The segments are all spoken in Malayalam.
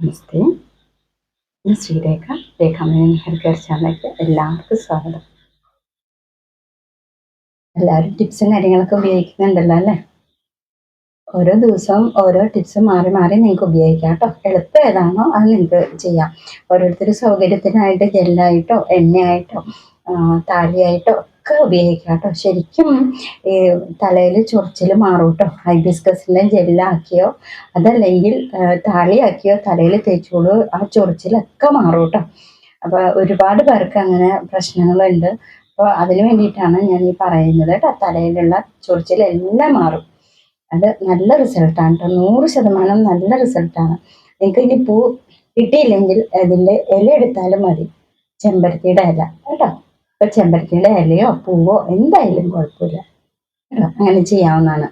നമസ്തേ ഞാൻ ശ്രീരേഖ രേഖാമണി ഹെൽത്ത് ചാനലിലേക്ക് എല്ലാവർക്കും സ്വാഗതം. എല്ലാവരും ടിപ്സും കാര്യങ്ങളൊക്കെ ഉപയോഗിക്കുന്നുണ്ടല്ലോ അല്ലേ? ഓരോ ദിവസവും ഓരോ ടിപ്സ് മാറി മാറി നിങ്ങൾക്ക് ഉപയോഗിക്കാം കേട്ടോ. എളുപ്പം ഏതാണോ അത് നിങ്ങൾക്ക് ചെയ്യാം. ഓരോരുത്തർ സൗകര്യത്തിനായിട്ട് ജെല്ലായിട്ടോ എണ്ണയായിട്ടോ താളിയായിട്ടോ ഒക്കെ ഉപയോഗിക്കാം കേട്ടോ. ശരിക്കും ഈ തലയിൽ ചൊറിച്ചിൽ മാറും കേട്ടോ ഹൈബിസ്കസിന്റെ ജെല്ലാക്കിയോ അതല്ലെങ്കിൽ താളിയാക്കിയോ തലയിൽ തേച്ചോളൂ ആ ചൊറിച്ചിലൊക്കെ മാറും കേട്ടോ അപ്പോൾ ഒരുപാട് പേർക്ക് അങ്ങനെ പ്രശ്നങ്ങളുണ്ട്. അപ്പോൾ അതിന് വേണ്ടിയിട്ടാണ് ഞാൻ ഈ പറയുന്നത് കേട്ടോ. തലയിലുള്ള ചൊറിച്ചിലെല്ലാം മാറും. അത് നല്ല റിസൾട്ടാണ് കേട്ടോ. നൂറ് ശതമാനം നല്ല റിസൾട്ടാണ്. നിങ്ങൾക്ക് ഇനി പൂ കിട്ടിയില്ലെങ്കിൽ അതിന്റെ ഇല എടുത്താലും മതി. ചെമ്പരത്തിയുടെ ഇല. കേട്ടോ. ഇപ്പൊ ചെമ്പരത്തിയുടെ ഇലയോ പൂവോ എന്തായാലും കുഴപ്പമില്ല. അങ്ങനെ ചെയ്യാവുന്നതാണ്.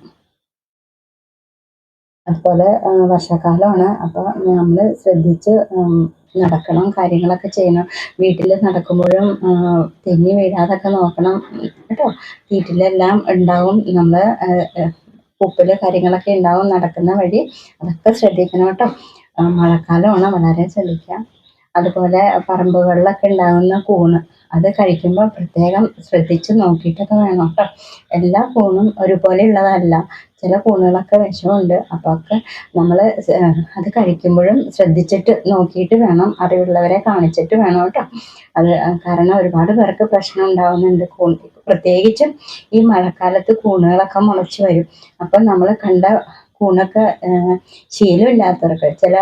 അതുപോലെ വർഷക്കാലമാണ് അപ്പോൾ നമ്മൾ ശ്രദ്ധിച്ച് നടക്കണം കാര്യങ്ങളൊക്കെ ചെയ്യണം. വീട്ടിൽ നടക്കുമ്പോഴും തെന്നി വീഴാതൊക്കെ നോക്കണം. കേട്ടോ? വീട്ടിലെല്ലാം ഉണ്ടാവും. നമ്മൾ ഉപ്പിൽ കാര്യങ്ങളൊക്കെ ഉണ്ടാവും നടക്കുന്ന വഴി. അതൊക്കെ ശ്രദ്ധിക്കണം കേട്ടോ. മഴക്കാലമാണ് വളരെ ശ്രദ്ധിക്കുക അതുപോലെ പറമ്പുകളിലൊക്കെ ഉണ്ടാകുന്ന കൂണ്. അത് കഴിക്കുമ്പോൾ പ്രത്യേകം ശ്രദ്ധിച്ച് നോക്കിയിട്ടൊക്കെ വേണം കേട്ടോ. എല്ലാ കൂണും ഒരുപോലെ ഉള്ളതല്ല. ചില കൂണുകളൊക്കെ വിഷമുണ്ട്. അപ്പോൾ ഒക്കെ നമ്മൾ അത് കഴിക്കുമ്പോഴും ശ്രദ്ധിച്ചിട്ട് നോക്കിയിട്ട് വേണം അറിവുള്ളവരെ കാണിച്ചിട്ട് വേണം കേട്ടോ. അത് കാരണം ഒരുപാട് പേർക്ക് പ്രശ്നം ഉണ്ടാകുന്നുണ്ട് കൂൺ. പ്രത്യേകിച്ചും ഈ മഴക്കാലത്ത് കൂണുകളൊക്കെ മുളച്ച് വരും. അപ്പം നമ്മൾ കണ്ട കൂണൊക്കെ ശീലമില്ലാത്തവർക്ക്. ചില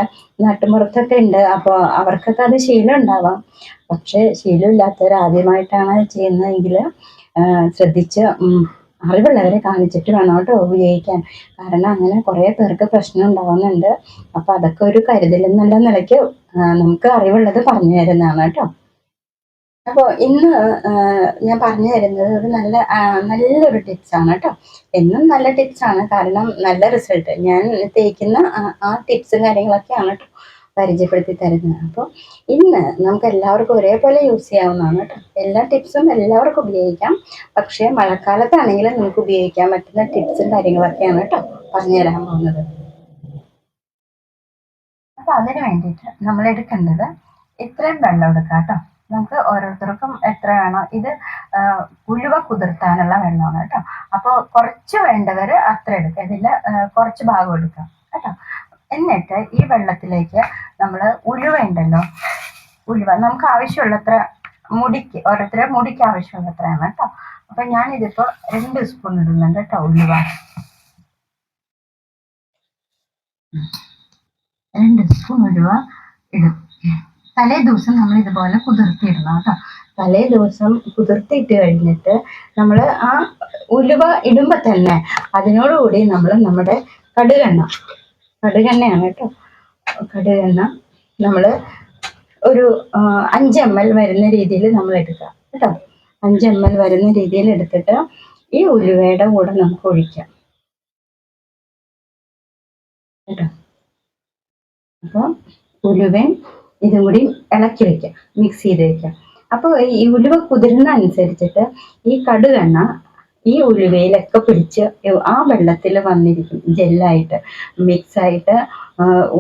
നാട്ടുമ്പുറത്തൊക്കെ ഉണ്ട് അപ്പോൾ അവർക്കൊക്കെ അത് ശീലം ഉണ്ടാവാം. പക്ഷേ ശീലമില്ലാത്തവർ ആദ്യമായിട്ടാണ് ചെയ്യുന്നതെങ്കിൽ ശ്രദ്ധിച്ച് അറിവുള്ളവരെ കാണിച്ചിട്ട് വേണം കേട്ടോ ഉപയോഗിക്കാൻ. കാരണം അങ്ങനെ കുറേ പേർക്ക് പ്രശ്നം ഉണ്ടാവുന്നുണ്ട്. അപ്പോൾ അതൊക്കെ ഒരു കരുതലെന്നുള്ള നിലയ്ക്ക് നമുക്ക് അറിവുള്ളത് പറഞ്ഞു തരുന്നതാണ് കേട്ടോ. അപ്പോൾ ഇന്ന് ഞാൻ പറഞ്ഞു തരുന്നത് ഒരു നല്ല നല്ലൊരു ടിപ്സാണ് കേട്ടോ എന്നും നല്ല ടിപ്സാണ് കാരണം നല്ല റിസൾട്ട് ഞാൻ തേക്കുന്ന ആ ടിപ്സും കാര്യങ്ങളൊക്കെയാണ് കേട്ടോ പരിചയപ്പെടുത്തി തരുന്നത്. അപ്പോൾ ഇന്ന് നമുക്ക് എല്ലാവർക്കും ഒരേപോലെ യൂസ് ചെയ്യാവുന്നതാണ് കേട്ടോ എല്ലാ ടിപ്സും എല്ലാവർക്കും ഉപയോഗിക്കാം. പക്ഷേ മഴക്കാലത്താണെങ്കിലും നമുക്ക് ഉപയോഗിക്കാൻ പറ്റുന്ന ടിപ്സും കാര്യങ്ങളൊക്കെയാണ് കേട്ടോ പറഞ്ഞു തരാൻ പോകുന്നത്. അപ്പോൾ അതിന് വേണ്ടിയിട്ട് നമ്മൾ എടുക്കേണ്ടത് ഇത്രയും വെള്ളം എടുക്കാം കേട്ടോ നമുക്ക് ഓരോരുത്തർക്കും എത്ര വേണോ ഇത് ഉലുവ കുതിർത്താനുള്ള വെള്ളമാണ് കേട്ടോ. അപ്പോൾ കുറച്ച് വേണ്ടവർ അത്ര എടുക്കുക. ഇതിൽ കുറച്ച് ഭാഗം എടുക്കാം കേട്ടോ. എന്നിട്ട് ഈ വെള്ളത്തിലേക്ക് നമ്മൾ ഉലുവ ഉണ്ടല്ലോ. ഉലുവ നമുക്ക് ആവശ്യമുള്ളത്ര മുടിക്ക് ഓരോരുത്തരെ മുടിക്ക് ആവശ്യമുള്ളത്രയാണ് കേട്ടോ. അപ്പൊ ഞാൻ ഇതിപ്പോ രണ്ട് സ്പൂൺ ഇടുന്നുണ്ട് കേട്ടോ ഉലുവ. രണ്ട് സ്പൂൺ ഉലുവ ഇടും. തലേ ദിവസം നമ്മൾ ഇതുപോലെ കുതിർത്തിയിടണം കേട്ടോ. തലേ ദിവസം കുതിർത്തിയിട്ട് കഴിഞ്ഞിട്ട് നമ്മൾ ആ ഉലുവ ഇടുമ്പോൾ തന്നെ അതിനോടുകൂടി നമ്മൾ നമ്മുടെ കടുകെണ്ണ കടുകെണ്ണയാണ് കേട്ടോ. കടുകെണ്ണ നമ്മൾ ഒരു അഞ്ച് എം എൽ വരുന്ന രീതിയിൽ നമ്മൾ എടുക്കുക കേട്ടോ. അഞ്ച് എം എൽ വരുന്ന രീതിയിൽ എടുത്തിട്ട് ഈ ഉലുവയുടെ കൂടെ നമുക്ക് ഒഴിക്കാം. കേട്ടോ. അപ്പോൾ ഉലുവയും ഇതും കൂടി ഇളക്കി വെക്കുക മിക്സ് ചെയ്ത് വെക്കുക. അപ്പോൾ ഈ ഉലുവ കുതിരുന്ന അനുസരിച്ചിട്ട് ഈ കടുകെണ്ണ ഈ ഉലുവയിലൊക്കെ പിടിച്ച് ആ വെള്ളത്തിൽ വന്നിരിക്കും ജെല്ലായിട്ട് മിക്സായിട്ട്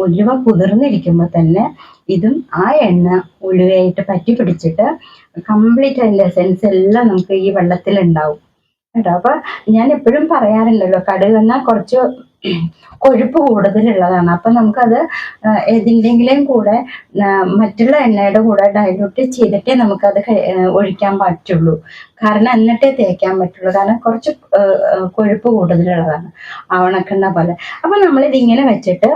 ഉലുവ കുതിർന്നിരിക്കുമ്പോൾ തന്നെ ഇതും ആ എണ്ണ ഉലുവയായിട്ട് പറ്റി പിടിച്ചിട്ട് കംപ്ലീറ്റ് അതിന്റെ എസെൻസ് എല്ലാം നമുക്ക് ഈ വെള്ളത്തിൽ ഉണ്ടാവും കേട്ടോ. അപ്പൊ ഞാൻ എപ്പോഴും പറയാറില്ലല്ലോ കടുകെണ്ണ കുറച്ച് കൊഴുപ്പ് കൂടുതലുള്ളതാണ്. അപ്പം നമുക്കത് ഏതിന്റെങ്കിലും കൂടെ മറ്റുള്ള എണ്ണയുടെ കൂടെ ഡൈലൂട്ട് ചെയ്തിട്ടേ നമുക്കത് ഒഴിക്കാൻ പറ്റുള്ളൂ. കാരണം എന്നിട്ടേ തേക്കാൻ പറ്റുള്ളൂ. കാരണം കുറച്ച് കൊഴുപ്പ് കൂടുതലുള്ളതാണ്. ആവണക്കുന്ന പോലെ. അപ്പം നമ്മളിതിങ്ങനെ വെച്ചിട്ട്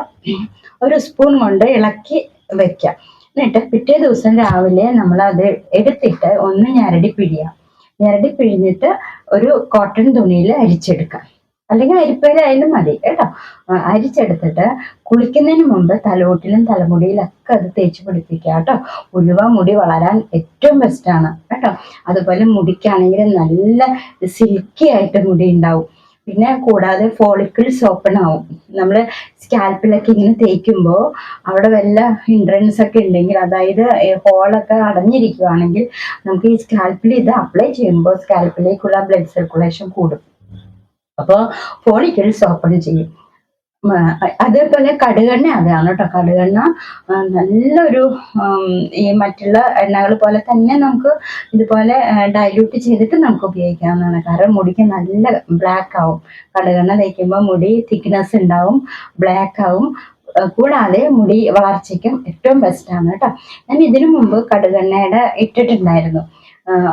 ഒരു സ്പൂൺ കൊണ്ട് ഇളക്കി വെക്കാം. എന്നിട്ട് പിറ്റേ ദിവസം രാവിലെ നമ്മൾ അത് എടുത്തിട്ട് ഒന്ന് ഞരടി പിഴിയാം ഞരടി പിഴിഞ്ഞിട്ട് ഒരു കോട്ടൺ തുണിയിൽ അരിച്ചെടുക്കാം. അല്ലെങ്കിൽ അരിപ്പയിലായാലും മതി കേട്ടോ. അരിച്ചെടുത്തിട്ട് കുളിക്കുന്നതിന് മുമ്പ് തലോട്ടിലും തലമുടിയിലൊക്കെ അത് തേച്ച് പിടിപ്പിക്കുക കേട്ടോ. ഉലുവ മുടി വളരാൻ ഏറ്റവും ബെസ്റ്റാണ് കേട്ടോ. അതുപോലെ മുടിക്കാണെങ്കിൽ നല്ല സിൽക്കി ആയിട്ട് മുടി ഉണ്ടാവും. പിന്നെ കൂടാതെ ഫോളിക്കിൾസ് ഓപ്പൺ ആവും. നമ്മൾ സ്കാൽപ്പിലൊക്കെ ഇങ്ങനെ തേക്കുമ്പോൾ അവിടെ വല്ല ഹിൻഡ്രൻസ് ഒക്കെ ഉണ്ടെങ്കിൽ അതായത് ഹോളൊക്കെ അടഞ്ഞിരിക്കുകയാണെങ്കിൽ നമുക്ക് ഈ സ്കാൽപ്പിൽ ഇത് അപ്ലൈ ചെയ്യുമ്പോൾ സ്കാൽപ്പിലേക്കുള്ള ബ്ലഡ് സർക്കുലേഷൻ കൂടും. അപ്പോൾ ഫോളിക്കിൾസ് ഓപ്പൺ ചെയ്യും. അതേപോലെ കടുകെണ്ണ അതാണ് കേട്ടോ. കടുകെണ്ണ നല്ലൊരു ഈ മറ്റുള്ള എണ്ണകൾ പോലെ തന്നെ നമുക്ക് ഇതുപോലെ ഡൈല്യൂട്ട് ചെയ്തിട്ട് നമുക്ക് ഉപയോഗിക്കാവുന്നതാണ്. കാരണം മുടിക്ക് നല്ല ബ്ലാക്ക് ആവും. കടുകെണ്ണ തേക്കുമ്പോൾ മുടി തിക്നെസ് ഉണ്ടാവും ബ്ലാക്ക് ആവും. കൂടാതെ മുടി വളർച്ചയ്ക്കും ഏറ്റവും ബെസ്റ്റാണ് കേട്ടോ. ഞാൻ ഇതിനു മുമ്പ് കടുകെണ്ണയുടെ ഇട്ടിട്ടുണ്ടായിരുന്നു.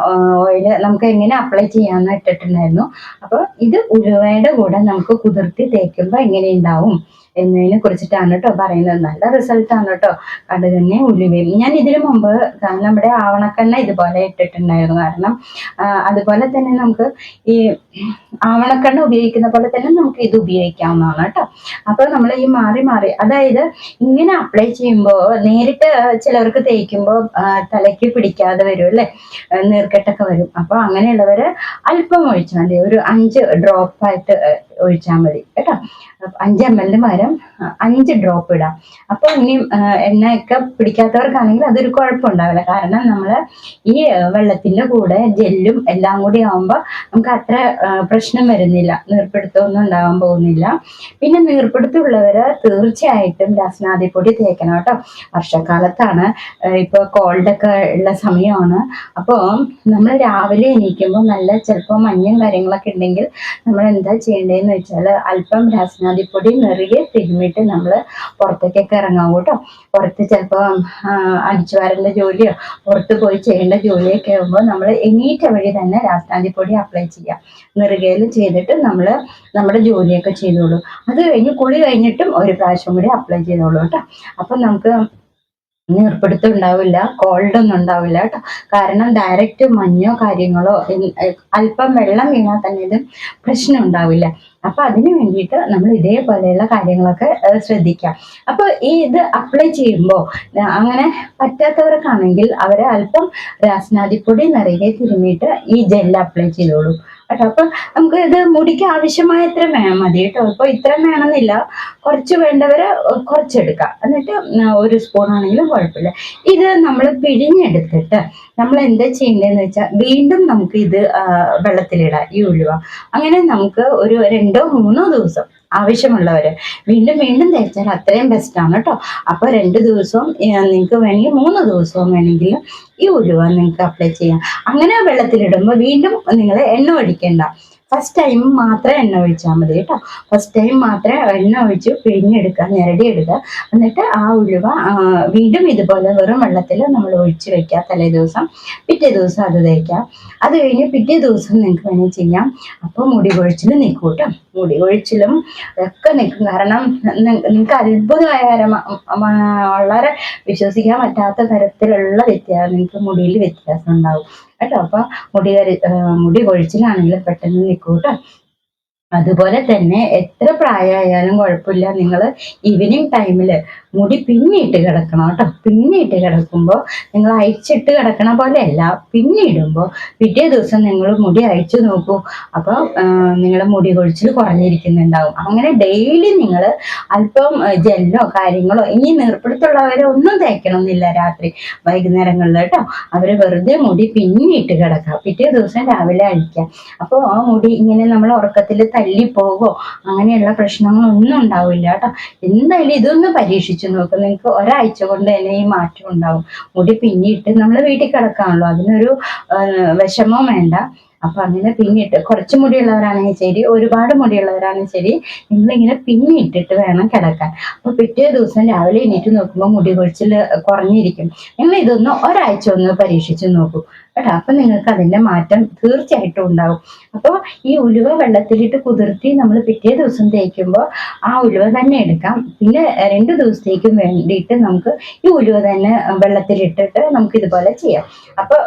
ഓയിൽ നമുക്ക് എങ്ങനെ അപ്ലൈ ചെയ്യാമെന്ന് ഇട്ടിട്ടുണ്ടായിരുന്നു. അപ്പോൾ ഇത് ഉലുവയുടെ കൂടെ നമുക്ക് കുതിർത്തി തേക്കുമ്പോൾ എങ്ങനെ ഉണ്ടാവും? എന്നതിനെ കുറിച്ചിട്ടാണ് കേട്ടോ പറയുന്നത്. നല്ല റിസൾട്ടാണ് കേട്ടോ. തന്നെ ഉലുവയും. ഞാൻ ഇതിനു മുമ്പ് നമ്മുടെ ആവണക്കെണ്ണ ഇതുപോലെ ഇട്ടിട്ടുണ്ടായിരുന്നു. കാരണം അതുപോലെ തന്നെ നമുക്ക് ഈ ആവണക്കെണ്ണ ഉപയോഗിക്കുന്ന പോലെ തന്നെ നമുക്ക് ഇത് ഉപയോഗിക്കാവുന്നതാണ് കേട്ടോ. അപ്പോൾ നമ്മൾ ഈ മാറി മാറി അതായത് ഇങ്ങനെ അപ്ലൈ ചെയ്യുമ്പോൾ നേരിട്ട് ചിലവർക്ക് തേക്കുമ്പോൾ തലയ്ക്ക് പിടിക്കാതെ വരും അല്ലേ? നീർക്കെട്ടൊക്കെ വരും. അപ്പോൾ അങ്ങനെയുള്ളവര് അല്പം ഒഴിച്ചാൽ മതി. ഒരു അഞ്ച് ഡ്രോപ്പ് ആയിട്ട് ഒഴിച്ചാൽ മതി. കേട്ടോ? അഞ്ച് എം എല്ലിന് പകരം അഞ്ച് ഡ്രോപ്പ് ഇടാം. അപ്പോൾ ഇനി എണ്ണയൊക്കെ പിടിക്കാത്തവർക്കാണെങ്കിൽ അതൊരു കുഴപ്പമുണ്ടാവില്ല. കാരണം നമ്മൾ ഈ വെള്ളത്തിന്റെ കൂടെ ജെല്ലും എല്ലാം കൂടി ആവുമ്പോൾ നമുക്ക് അത്ര പ്രശ്നം വരുന്നില്ല. നീർപ്പിടുത്തമൊന്നും ഉണ്ടാവാൻ പോകുന്നില്ല. പിന്നെ നീർപ്പിടുത്തമുള്ളവര് തീർച്ചയായിട്ടും രാസനാദിപ്പൊടി തേക്കണം കേട്ടോ. വർഷക്കാലത്താണ് ഇപ്പോൾ ഇപ്പൊ കോൾഡൊക്കെ ഉള്ള സമയമാണ്. അപ്പോൾ നമ്മൾ രാവിലെ എണീക്കുമ്പോൾ നല്ല ചിലപ്പോൾ മഞ്ഞും കാര്യങ്ങളൊക്കെ ഉണ്ടെങ്കിൽ നമ്മൾ എന്താ ചെയ്യേണ്ടതെന്ന് വെച്ചാൽ അല്പം രാസനാദിപ്പൊടി നിറയെ തിരുമ്മിട്ട് നമ്മൾ പുറത്തേക്കൊക്കെ ഇറങ്ങാം കേട്ടോ. പുറത്ത് ചിലപ്പോൾ അടിച്ചു വരേണ്ട ജോലിയോ പുറത്ത് പോയി ചെയ്യേണ്ട ജോലിയൊക്കെ ആകുമ്പോൾ നമ്മൾ എണീറ്റ വഴി തന്നെ രാസനാദിപ്പൊടി അപ്ലൈ ചെയ്യാം. നെറുകയിൽ ചെയ്തിട്ട് നമ്മൾ നമ്മുടെ ജോലിയൊക്കെ ചെയ്തോളൂ. അത് കഴിഞ്ഞ് കുളി കഴിഞ്ഞിട്ടും ഒരു പ്രാവശ്യം കൂടി അപ്ലൈ ചെയ്തോളൂ കേട്ടോ. അപ്പം നമുക്ക് നീർപ്പിടുത്തം ഉണ്ടാവില്ല കോൾഡ് ഒന്നും ഉണ്ടാവില്ല കേട്ടോ. കാരണം ഡയറക്റ്റ് മഞ്ഞോ കാര്യങ്ങളോ അല്പം വെള്ളം വീണാൽ തന്നെ ഇത് പ്രശ്നം ഉണ്ടാവില്ല. അപ്പൊ അതിന് വേണ്ടിയിട്ട് നമ്മൾ ഇതേപോലെയുള്ള കാര്യങ്ങളൊക്കെ ശ്രദ്ധിക്കാം. അപ്പൊ ഈ ഇത് അപ്ലൈ ചെയ്യുമ്പോൾ അങ്ങനെ പറ്റാത്തവർക്കാണെങ്കിൽ അവരെ അല്പം രാസനാദിപ്പൊടി നിറയെ തിരുമിയിട്ട് ഈ ജെല്ല് അപ്ലൈ ചെയ്തോളൂ. കേട്ടോ. അപ്പൊ നമുക്ക് ഇത് മുടിക്ക് ആവശ്യമായ ഇത്ര വേണം മതി കേട്ടോ. ഇപ്പൊ ഇത്ര വേണമെന്നില്ല കുറച്ച് വേണ്ടവര് കുറച്ചെടുക്കാം. എന്നിട്ട് ഒരു സ്പൂൺ ആണെങ്കിലും കുഴപ്പമില്ല. ഇത് നമ്മൾ പിഴിഞ്ഞെടുത്തിട്ട് നമ്മൾ എന്താ ചെയ്യേണ്ടതെന്ന് വെച്ചാൽ വീണ്ടും നമുക്ക് ഇത് വെള്ളത്തിലിടാം. ഈ ഉലുവ. അങ്ങനെ നമുക്ക് ഒരു രണ്ടോ മൂന്നോ ദിവസം ആവശ്യമുള്ളവര്. വീണ്ടും വീണ്ടും തേച്ചാൽ അത്രയും ബെസ്റ്റാണ് കേട്ടോ. അപ്പോൾ രണ്ട് ദിവസവും നിങ്ങൾക്ക് വേണമെങ്കിൽ മൂന്ന് ദിവസവും വേണമെങ്കിൽ ഈ ഉലുവ നിങ്ങൾക്ക് അപ്ലൈ ചെയ്യാം. അങ്ങനെ വെള്ളത്തിലിടുമ്പോൾ വീണ്ടും നിങ്ങൾ എണ്ണ ഒഴിക്കേണ്ട. ഫസ്റ്റ് ടൈം മാത്രം എണ്ണ ഒഴിച്ചാൽ മതി കേട്ടോ. ഫസ്റ്റ് ടൈം മാത്രമേ എണ്ണ ഒഴിച്ച് പിഴിഞ്ഞെടുക്കുക ഞെരടിയെടുക്കുക. എന്നിട്ട് ആ ഉലുവ വീണ്ടും ഇതുപോലെ വെറും വെള്ളത്തിൽ നമ്മൾ ഒഴിച്ച് വെക്കുക. തലേ ദിവസം പിറ്റേ ദിവസം അത് തേക്കാം അത് കഴിഞ്ഞ് പിറ്റേ ദിവസം നിങ്ങൾക്ക് വേണമെങ്കിൽ ചെയ്യാം. അപ്പോൾ മുടി കൊഴിച്ചിൽ നിൽക്കും കേട്ടോ മുടി കൊഴിച്ചിലും ഒക്കെ നിൽക്കും. കാരണം നിങ്ങൾക്ക് അത്ഭുതകരമ വളരെ വിശ്വസിക്കാൻ പറ്റാത്ത തരത്തിലുള്ള വ്യത്യാസം നിങ്ങൾക്ക് മുടിയിൽ വ്യത്യാസം ഉണ്ടാവും. കേട്ടോ? അപ്പൊ മുടി കരി- മുടി കൊഴിച്ചിലാണെങ്കിലും പെട്ടെന്ന് നിൽക്കും കേട്ടോ. അതുപോലെ തന്നെ എത്ര പ്രായമായാലും കുഴപ്പമില്ല. നിങ്ങൾ ഈവനിങ് ടൈമിൽ മുടി പിന്നിട്ട് കിടക്കണം കേട്ടോ. പിന്നിട്ട് കിടക്കുമ്പോൾ നിങ്ങൾ അഴിച്ചിട്ട് കിടക്കണ പോലെയല്ല. പിന്നിടുമ്പോൾ പിറ്റേ ദിവസം നിങ്ങൾ മുടി അഴിച്ചു നോക്കൂ. അപ്പോൾ നിങ്ങളുടെ മുടി കൊഴിച്ചിൽ കുറഞ്ഞിരിക്കുന്നുണ്ടാവും. അങ്ങനെ ഡെയിലി നിങ്ങൾ അല്പം ജെല്ലോ കാര്യങ്ങളോ ഇനി നീർപ്പിടുത്തുള്ളവരെ ഒന്നും തേക്കണമെന്നില്ല രാത്രി വൈകുന്നേരങ്ങളിൽ കേട്ടോ. അവർ വെറുതെ മുടി പിന്നിട്ട് കിടക്കാം പിറ്റേ ദിവസം രാവിലെ അഴിക്കാം അപ്പോൾ ആ മുടി ഇങ്ങനെ നമ്മൾ ഉറക്കത്തിൽ തല്ലിപ്പോകോ അങ്ങനെയുള്ള പ്രശ്നങ്ങളൊന്നും ഉണ്ടാവില്ല കേട്ടോ. എന്തായാലും ഇതൊന്ന് പരീക്ഷിച്ചു നോക്കും. നിങ്ങൾക്ക് ഒരാഴ്ച കൊണ്ട് തന്നെ ഈ മാറ്റം ഉണ്ടാവും. മുടി പിന്നിട്ട് നമ്മൾ വീട്ടിൽ കിടക്കാണല്ലോ. അതിനൊരു വിഷമം വേണ്ട. അപ്പൊ അങ്ങനെ പിന്നിട്ട് കുറച്ച് മുടിയുള്ളവരാണെങ്കിൽ ശരി ഒരുപാട് മുടിയുള്ളവരാണെങ്കിൽ ശരി നിങ്ങളിങ്ങനെ പിന്നിട്ടിട്ട് വേണം കിടക്കാൻ. അപ്പൊ പിറ്റേ ദിവസം രാവിലെ എണീറ്റ് നോക്കുമ്പോൾ മുടി കൊഴിച്ചിൽ കുറഞ്ഞിരിക്കും. നിങ്ങൾ ഇതൊന്ന് ഒരാഴ്ച ഒന്ന് പരീക്ഷിച്ച് നോക്കൂ. കേട്ടോ അപ്പൊ നിങ്ങൾക്ക് അതിന്റെ മാറ്റം തീർച്ചയായിട്ടും ഉണ്ടാവും അപ്പോൾ ഈ ഉലുവ വെള്ളത്തിലിട്ട് കുതിർത്തി നമ്മൾ പിറ്റേ ദിവസം തേക്കുമ്പോൾ ആ ഉലുവ തന്നെ എടുക്കാം. പിന്നെ രണ്ട് ദിവസത്തേക്കും വേണ്ടിയിട്ട് നമുക്ക് ഈ ഉലുവ തന്നെ വെള്ളത്തിലിട്ടിട്ട് നമുക്ക് ഇതുപോലെ ചെയ്യാം. അപ്പോൾ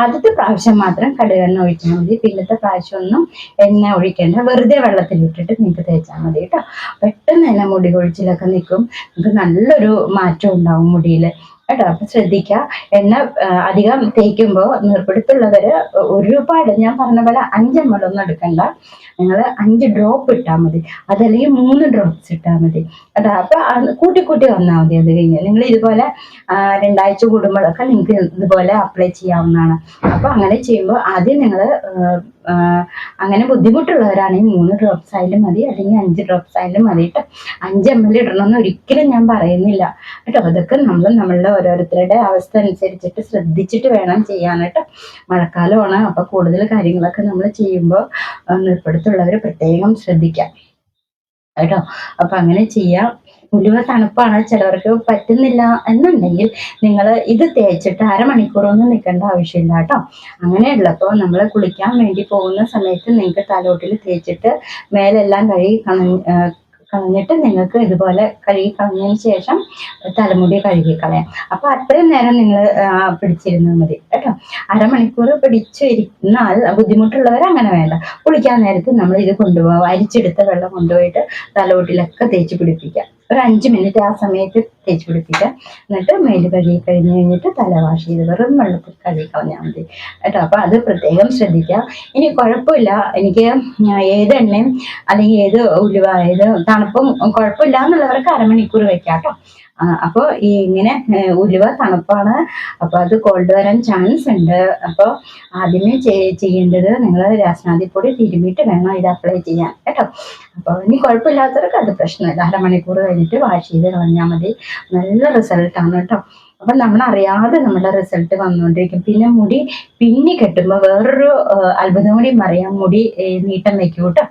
ആദ്യത്തെ പ്രാവശ്യം മാത്രം കടുകെണ്ണ ഒഴിച്ചാൽ മതി. പിന്നത്തെ പ്രാവശ്യം ഒന്നും എണ്ണ ഒഴിക്കേണ്ട. വെറുതെ വെള്ളത്തിലിട്ടിട്ട് നിങ്ങൾക്ക് തേച്ചാൽ മതി കേട്ടോ. പെട്ടെന്ന് തന്നെ മുടി കൊഴിച്ചിലൊക്കെ നിൽക്കും. നിങ്ങൾക്ക് നല്ലൊരു മാറ്റം ഉണ്ടാവും മുടിയിൽ കേട്ടോ? ശ്രദ്ധിക്കുക എണ്ണ അധികം തേക്കുമ്പോൾ നീർപ്പിടുത്തുള്ളവര് ഒരുപാട് ഞാൻ പറഞ്ഞ പോലെ അഞ്ചെമ്മളൊന്നും എടുക്കണ്ട. നിങ്ങൾ അഞ്ച് ഡ്രോപ്പ് ഇട്ടാൽ മതി. അതല്ലെങ്കിൽ മൂന്ന് ഡ്രോപ്സ് ഇട്ടാൽ മതി. കേട്ടോ? അപ്പൊ കൂട്ടിക്കൂട്ടി കൂട്ടി കൂട്ടി വന്നാൽ മതി അത് കഴിഞ്ഞ്. നിങ്ങൾ ഇതുപോലെ രണ്ടാഴ്ച കൂടുമ്പോഴൊക്കെ നിങ്ങൾക്ക് ഇതുപോലെ അപ്ലൈ ചെയ്യാവുന്നതാണ്. അപ്പൊ അങ്ങനെ ചെയ്യുമ്പോൾ ആദ്യം നിങ്ങൾ അങ്ങനെ ബുദ്ധിമുട്ടുള്ളവരാണെങ്കിൽ മൂന്ന് ഡ്രോപ്സ് ആയാലും മതി അല്ലെങ്കിൽ അഞ്ച് ഡ്രോപ്സ് ആയാലും മതി കേട്ടോ അഞ്ച് എം എൽ ഇടണമെന്ന് ഒരിക്കലും ഞാൻ പറയുന്നില്ല. കേട്ടോ അതൊക്കെ നമ്മൾ നമ്മളുടെ ഓരോരുത്തരുടെ അവസ്ഥ അനുസരിച്ചിട്ട് ശ്രദ്ധിച്ചിട്ട് വേണം ചെയ്യാൻ കേട്ടോ മഴക്കാലമാണ് അപ്പോൾ കൂടുതൽ കാര്യങ്ങളൊക്കെ നമ്മൾ ചെയ്യുമ്പോൾ നിർപ്പെടുത്തുള്ളവർ പ്രത്യേകം ശ്രദ്ധിക്കാം. കേട്ടോ? അപ്പം അങ്ങനെ ചെയ്യാം. ഉലുവ തണുപ്പാണ്. ചിലവർക്ക് പറ്റുന്നില്ല എന്നുണ്ടെങ്കിൽ നിങ്ങൾ ഇത് തേച്ചിട്ട് അരമണിക്കൂറൊന്നും നിൽക്കേണ്ട ആവശ്യമില്ല കേട്ടോ. അങ്ങനെയുള്ളപ്പോൾ നമ്മൾ കുളിക്കാൻ വേണ്ടി പോകുന്ന സമയത്ത് നിങ്ങൾക്ക് തലോട്ടിൽ തേച്ചിട്ട് മേലെല്ലാം കഴുകി കളഞ്ഞിട്ട് നിങ്ങൾക്ക് ഇതുപോലെ കഴുകി കളഞ്ഞതിന് ശേഷം തലമുടി കഴുകി കളയാം. അപ്പോൾ അത്രയും നേരം നിങ്ങൾ പിടിച്ചിരുന്നാൽ മതി കേട്ടോ. അരമണിക്കൂർ പിടിച്ചു ഇരുന്നാൽ ബുദ്ധിമുട്ടുള്ളവർ അങ്ങനെ വേണ്ട. കുളിക്കാൻ നേരത്ത് നമ്മൾ ഇത് കൊണ്ടുപോകാം അരിച്ചെടുത്ത വെള്ളം കൊണ്ടുപോയിട്ട് തലമുട്ടിലൊക്കെ തേച്ച് പിടിപ്പിക്കുക ഒരു അഞ്ച് മിനിറ്റ് ആ സമയത്ത് തേച്ച് പിടിപ്പിക്കുക. എന്നിട്ട് മേൽ കഴുകി കഴിഞ്ഞ് കഴിഞ്ഞിട്ട് തല വാഷ് ചെയ്ത് വെറും വെള്ളത്തിൽ കഴുകി കളഞ്ഞാൽ മതി. കേട്ടോ? അപ്പോൾ അത് പ്രത്യേകം ശ്രദ്ധിക്കുക. ഇനി കുഴപ്പമില്ല. എനിക്ക് ഏത് എണ്ണയും അല്ലെങ്കിൽ ഏത് ഉലുവ ഏത് തണുപ്പും കുഴപ്പമില്ല എന്നുള്ളവർക്ക് അരമണിക്കൂർ വെക്കാം കേട്ടോ. അപ്പോൾ ഈ ഇങ്ങനെ ഉലുവ തണുപ്പാണ്. അപ്പോൾ അത് കോൾഡ് വരാൻ ചാൻസ് ഉണ്ട്. അപ്പോൾ ആദ്യമേ ചെയ്- ചെയ്യേണ്ടത് നിങ്ങൾ രാസനാദിപ്പൊടി തിരുമ്മിയിട്ട് വേണം ഇത് അപ്ലൈ ചെയ്യാൻ കേട്ടോ? അപ്പോൾ ഇനി കുഴപ്പമില്ലാത്തവർക്ക് അത് പ്രശ്നമില്ല. അരമണിക്കൂർ കഴിഞ്ഞിട്ട് വാഷ് ചെയ്ത് കളഞ്ഞാൽ മതി. നല്ല റിസൾട്ടാണ് കേട്ടോ. അപ്പം നമ്മൾ അറിയാതെ നമ്മുടെ റിസൾട്ട് വന്നുകൊണ്ടിരിക്കും പിന്നെ മുടി പിന്നി കെട്ടുമ്പോൾ വേറൊരു അത്ഭുതം കൂടി പറയാം മുടി നീട്ടം വെക്കും കേട്ടോ.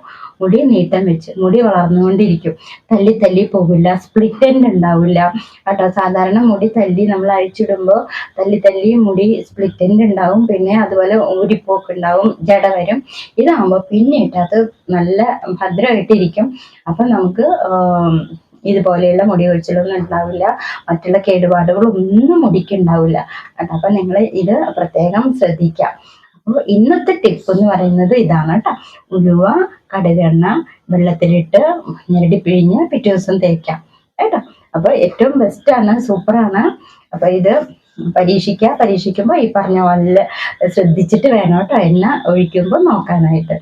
മുടി നീട്ടം വെച്ച് മുടി വളർന്നുകൊണ്ടിരിക്കും. തല്ലി തല്ലി പോകില്ല സ്പ്ലിറ്റ് എൻഡ് ഉണ്ടാവില്ല. കേട്ടോ സാധാരണ മുടി തല്ലി നമ്മൾ അഴിച്ചിടുമ്പോൾ തല്ലി തല്ലി മുടി സ്പ്ലിറ്റ് എൻഡ് ഉണ്ടാവും. പിന്നെ അതുപോലെ ഊരിപ്പോക്ക് ഉണ്ടാവും ജട വരും. ഇതാകുമ്പോൾ പിന്നെ അത് നല്ല ഭദ്രമായിട്ടിരിക്കും. അപ്പം നമുക്ക് ഇതുപോലെയുള്ള മുടി കൊഴിച്ചിലൊന്നും ഉണ്ടാവില്ല. മറ്റുള്ള കേടുപാടുകളൊന്നും മുടിക്കുണ്ടാവില്ല കേട്ടോ അപ്പം നിങ്ങൾ ഇത് പ്രത്യേകം ശ്രദ്ധിക്കാം. അപ്പോൾ ഇന്നത്തെ ടിപ്പ് എന്ന് പറയുന്നത് ഇതാണ് കേട്ടോ. ഉലുവ കടുകെണ്ണ വെള്ളത്തിലിട്ട് ഞെരടി പിഴിഞ്ഞ് പിറ്റേ ദിവസം തേക്കാം. കേട്ടോ? അപ്പോൾ ഏറ്റവും ബെസ്റ്റാണ് സൂപ്പറാണ് അപ്പോൾ ഇത് പരീക്ഷിക്കുക. പരീക്ഷിക്കുമ്പോൾ ഈ പറഞ്ഞ പോലെ ശ്രദ്ധിച്ചിട്ട് വേണം കേട്ടോ എണ്ണ ഒഴിക്കുമ്പോൾ നോക്കാനായിട്ട്.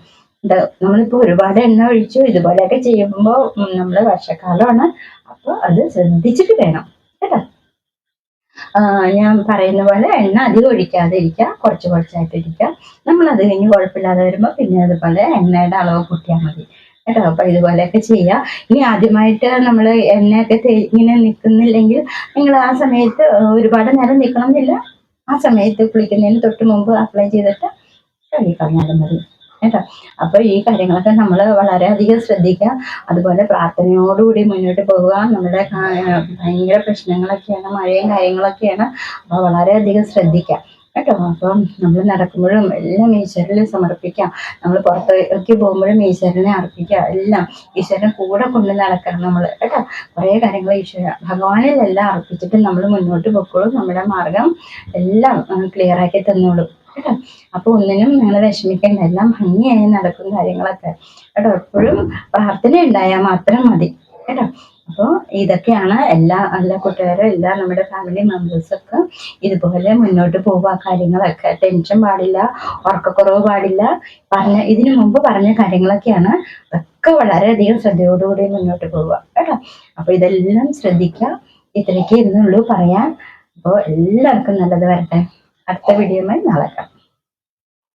നമ്മളിപ്പോൾ ഒരുപാട് എണ്ണ ഒഴിച്ചു ഇതുപോലെയൊക്കെ ചെയ്യുമ്പോൾ നമ്മൾ വർഷക്കാലമാണ്. അപ്പോൾ അത് ശ്രദ്ധിച്ചിട്ട് വേണം. കേട്ടോ? ഞാൻ പറയുന്ന പോലെ എണ്ണ അധികം ഒഴിക്കാതെ ഇരിക്കുക. കുറച്ച് കുറച്ചായിട്ട് ഇരിക്കുക. നമ്മൾ അത് കഴിഞ്ഞ് കുഴപ്പമില്ലാതെ വരുമ്പോൾ പിന്നെ അതുപോലെ എണ്ണയുടെ അളവ് കൂട്ടിയാൽ മതി. കേട്ടോ? അപ്പൊ ഇതുപോലെയൊക്കെ ചെയ്യുക ഇനി ആദ്യമായിട്ട് നമ്മൾ എണ്ണയൊക്കെ ഇങ്ങനെ നിൽക്കുന്നില്ലെങ്കിൽ നിങ്ങൾ ആ സമയത്ത് ഒരുപാട് നേരം നിൽക്കണം എന്നില്ല ആ സമയത്ത് കുളിക്കുന്നതിന് തൊട്ട് മുമ്പ് അപ്ലൈ ചെയ്തിട്ട് കഴുകി കളഞ്ഞാലും മതി. കേട്ടോ. അപ്പൊ ഈ കാര്യങ്ങളൊക്കെ നമ്മൾ വളരെയധികം ശ്രദ്ധിക്കുക. അതുപോലെ പ്രാർത്ഥനയോടുകൂടി മുന്നോട്ട് പോവുക. നമ്മുടെ ഭയങ്കര പ്രശ്നങ്ങളൊക്കെയാണ് മഴയും കാര്യങ്ങളൊക്കെയാണ്. അപ്പോൾ വളരെയധികം ശ്രദ്ധിക്കുക. കേട്ടോ. അപ്പം നമ്മൾ നടക്കുമ്പോഴും എല്ലാം ഈശ്വരനിൽ സമർപ്പിക്കാം. നമ്മൾ പുറത്തേക്ക് പോകുമ്പോഴും ഈശ്വരനെ അർപ്പിക്കുക. എല്ലാം ഈശ്വരനെ കൂടെ കൊണ്ട് നടക്കണം നമ്മൾ കേട്ടോ. കുറേ കാര്യങ്ങൾ ഈശ്വര ഭഗവാനിലെല്ലാം അർപ്പിച്ചിട്ട് നമ്മൾ മുന്നോട്ട് പൊക്കോളും. നമ്മുടെ മാർഗം എല്ലാം ക്ലിയർ ആക്കി തന്നോളും. കേട്ടോ അപ്പൊ ഒന്നിനും നിങ്ങൾ വിഷമിക്കേണ്ട എല്ലാം ഭംഗിയായി നടക്കും കാര്യങ്ങളൊക്കെ. കേട്ടോ? എപ്പോഴും പ്രാർത്ഥന ഉണ്ടായാൽ മാത്രം മതി. കേട്ടോ? അപ്പോൾ ഇതൊക്കെയാണ് എല്ലാ എല്ലാ കൂട്ടുകാരും എല്ലാ നമ്മുടെ ഫാമിലി മെമ്പേഴ്സൊക്കെ ഇതുപോലെ മുന്നോട്ട് പോവുക കാര്യങ്ങളൊക്കെ. ടെൻഷൻ പാടില്ല ഉറക്കക്കുറവ് പാടില്ല. പറഞ്ഞ ഇതിനു മുമ്പ് പറഞ്ഞ കാര്യങ്ങളൊക്കെയാണ് ഒക്കെ വളരെയധികം ശ്രദ്ധയോടുകൂടി മുന്നോട്ട് പോവുക. കേട്ടോ? അപ്പോൾ ഇതെല്ലാം ശ്രദ്ധിക്കുക. ഇത്രയൊക്കെ ഇരുന്നുള്ളൂ പറയാൻ. അപ്പോൾ എല്ലാവർക്കും നല്ലത് വരട്ടെ. അടുത്ത വീഡിയോയുമായി നാളെ കാണാം